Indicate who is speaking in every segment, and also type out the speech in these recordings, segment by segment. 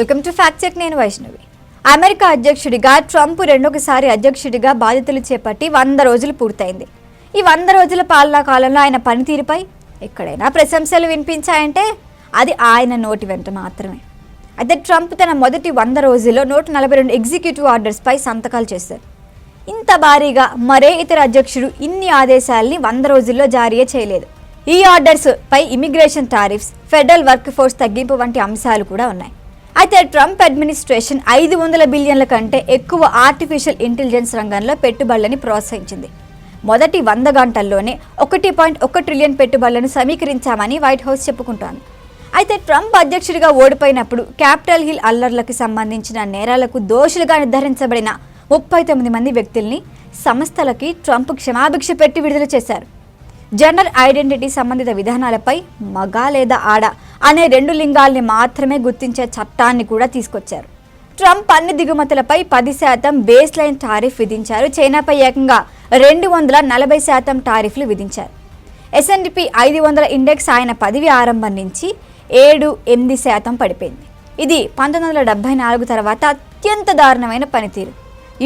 Speaker 1: Welcome to fact check నేను Vaishnavi. America అధ్యక్షుడిగా Trump రెండొకసారి అధ్యక్షుడిగా బాధ్యతలు చేపట్టి వంద రోజులు పూర్తయింది. ఈ వంద రోజుల పాలనా కాలంలో ఆయన పనితీరుపై ఎక్కడైనా ప్రశంసలు వినిపించాయంటే అది ఆయన నోటి వెంట మాత్రమే. అయితే ట్రంప్ తన మొదటి వంద రోజుల్లో నూట నలభై రెండు ఎగ్జిక్యూటివ్ ఆర్డర్స్పై సంతకాలు చేశారు. ఇంత భారీగా మరే ఇతర అధ్యక్షుడు ఇన్ని ఆదేశాల్ని వంద రోజుల్లో జారీ చేయలేదు. ఈ ఆర్డర్స్ పై immigration tariffs federal work force తగ్గింపు వంటి అంశాలు కూడా ఉన్నాయి. అయితే ట్రంప్ అడ్మినిస్ట్రేషన్ ఐదు వందల బిలియన్ల కంటే ఎక్కువ ఆర్టిఫిషియల్ ఇంటెలిజెన్స్ రంగంలో పెట్టుబడులని ప్రోత్సహించింది. మొదటి వంద గంటల్లోనే ఒకటి పాయింట్ ఒక ట్రిలియన్ పెట్టుబడులను సమీకరించామని వైట్ హౌస్ చెప్పుకుంటోంది. అయితే ట్రంప్ అధ్యక్షుడిగా ఓడిపోయినప్పుడు క్యాపిటల్ హిల్ అల్లర్లకు సంబంధించిన నేరాలకు దోషులుగా నిర్ధారించబడిన ముప్పై తొమ్మిది మంది వ్యక్తుల్ని సంస్థలకి ట్రంప్ క్షమాభిక్ష పెట్టి విడుదల చేశారు. జెండర్ ఐడెంటిటీ సంబంధిత విధానాలపై మగ లేదా ఆడ అనే రెండు లింగాల్ని మాత్రమే గుర్తించే చట్టాన్ని కూడా తీసుకొచ్చారు. ట్రంప్ అన్ని దిగుమతులపై పది శాతం బేస్ లైన్ టారిఫ్ విధించారు. చైనాపై ఏకంగా రెండు వందల నలభై శాతం టారిఫ్లు విధించారు. ఎస్ఎన్డిపి ఐదు వందల ఇండెక్స్ ఆయన పదవి ఆరంభం నుంచి ఏడు ఎనిమిది శాతం పడిపోయింది. ఇది పంతొమ్మిది వందల డెబ్బై నాలుగు తర్వాత అత్యంత దారుణమైన పనితీరు.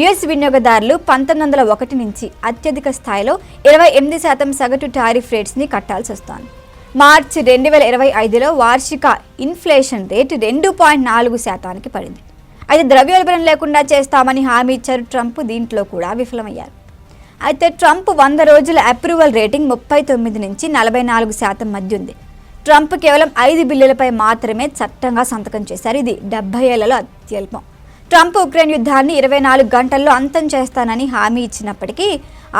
Speaker 1: యుఎస్ వినియోగదారులు పంతొమ్మిది వందల ఒకటి నుంచి అత్యధిక స్థాయిలో ఇరవై ఎనిమిది శాతం సగటు టారిఫ్ రేట్స్ని కట్టాల్సి వస్తోంది. మార్చి రెండు వేల ఇరవై ఐదులో వార్షిక ఇన్ఫ్లేషన్ రేటు రెండు పాయింట్ నాలుగు శాతానికి పడింది. అయితే ద్రవ్యోల్బణం లేకుండా చేస్తామని హామీ ఇచ్చారు ట్రంప్ దీంట్లో కూడా విఫలమయ్యారు. అయితే ట్రంప్ వంద రోజుల అప్రూవల్ రేటింగ్ ముప్పై తొమ్మిది నుంచి నలభై నాలుగు శాతం మధ్య ఉంది. ట్రంప్ కేవలం ఐదు బిల్లులపై మాత్రమే చట్టంగా సంతకం చేశారు. ఇది డెబ్బై ఏళ్ళలో అత్యల్పం. ట్రంప్ ఉక్రెయిన్ యుద్ధాన్ని ఇరవై నాలుగు గంటల్లో అంతం చేస్తానని హామీ ఇచ్చినప్పటికీ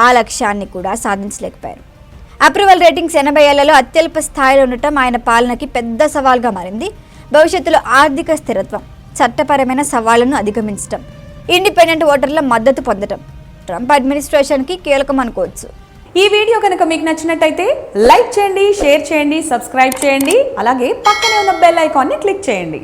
Speaker 1: ఆ లక్ష్యాన్ని కూడా సాధించలేకపోయారు. అప్రూవల్ రేటింగ్స్ ఎనభై ఏళ్ళలో అత్యల్ప స్థాయిలో ఉండటం ఆయన పాలనకి పెద్ద సవాల్గా మారింది. భవిష్యత్తులో ఆర్థిక స్థిరత్వం చట్టపరమైన సవాళ్ళను అధిగమించడం ఇండిపెండెంట్ ఓటర్ల మద్దతు పొందడం ట్రంప్ అడ్మినిస్ట్రేషన్కి కీలకం అనుకోవచ్చు
Speaker 2: ఈ వీడియో కనుక మీకు నచ్చినట్టయితే లైక్ చేయండి షేర్ చేయండి సబ్స్క్రైబ్ చేయండి అలాగే పక్కనే ఉన్న బెల్ ఐకాన్ని క్లిక్ చేయండి.